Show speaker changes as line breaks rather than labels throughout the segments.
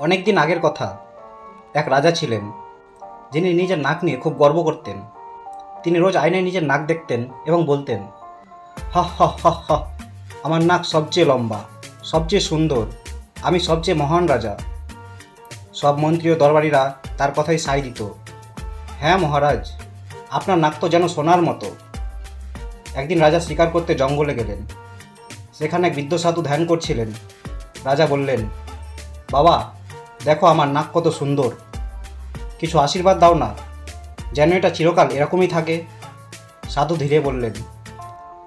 অনেক দিন আগের কথা। এক রাজা ছিলেন, যিনি নিজের নাক নিয়ে খুব গর্ব করতেন। তিনি রোজ আয়নায় নিজের নাক দেখতেন এবং বলতেন, হ হ হ হ, আমার নাক সবচেয়ে লম্বা, সবচেয়ে সুন্দর, আমি সবচেয়ে মহান রাজা। সব মন্ত্রী ও দরবারিরা তার কথাই সাই দিত হ্যাঁ মহারাজ, আপনার নাক তো যেন সোনার মতো। একদিন রাজা শিকার করতে জঙ্গলে গেলেন। সেখানে এক বৃদ্ধ সাধু ধ্যান করছিলেন। রাজা বললেন, বাবা দেখো আমার নাক কত সুন্দর। কিছু আশীর্বাদ দাও না। যেন এটা চিরকাল এরকমই থাকে, সাধু ধীরে বললেন।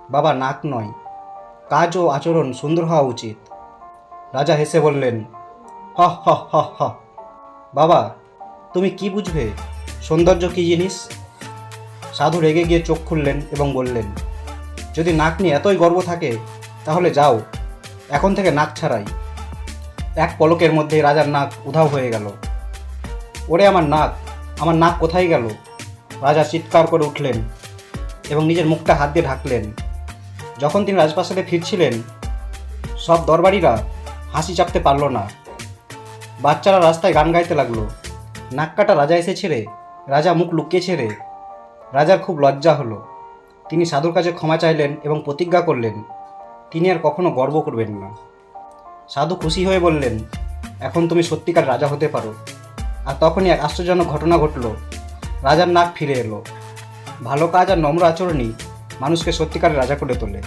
বাবা, নাক নয়, কাজ ও আচরণ সুন্দর হওয়া উচিত। রাজা হেসে বললেন, হ হ হ হ। বাবা, তুমি কি বুঝবে? সৌন্দর্য কী জিনিস? সাধু রেগে গিয়ে চোখ খুললেন এবং বললেন, যদি নাক নিয়ে এতই গর্ব থাকে, তাহলে যাও। এখন থেকে নাক ছাড়াই। এক পলকের মধ্যে রাজার নাক উধাও হয়ে গেল। ওরে আমার নাক আমার নাক কোথায় গেল? রাজা চিৎকার করে উঠলেন এবং নিজের মুখটা হাত দিয়ে ঢাকলেন। যখন তিনি রাজপ্রাসাদে ফিরছিলেন, সব দরবারিরা হাসি চাপতে পারল না। বাচ্চারা রাস্তায় গান গাইতে লাগল। নাক কাটা রাজা এসেছে রে, রাজা মুখ লুকিয়েছে রে। রাজার খুব লজ্জা হলো। তিনি সাধুর কাছে ক্ষমা চাইলেন এবং প্রতিজ্ঞা করলেন। তিনি আর কখনো গর্ব করবেন না। সাধু খুশি হয়ে বললেন, এখন তুমি সত্যিকার রাজা হতে পারো। আর তখনই এক আশ্চর্যজনক ঘটনা ঘটল। রাজার নাক ফিরে এলো। ভালো কাজ আর নম্র আচরণই মানুষকে সত্যিকার রাজা করে তোলে।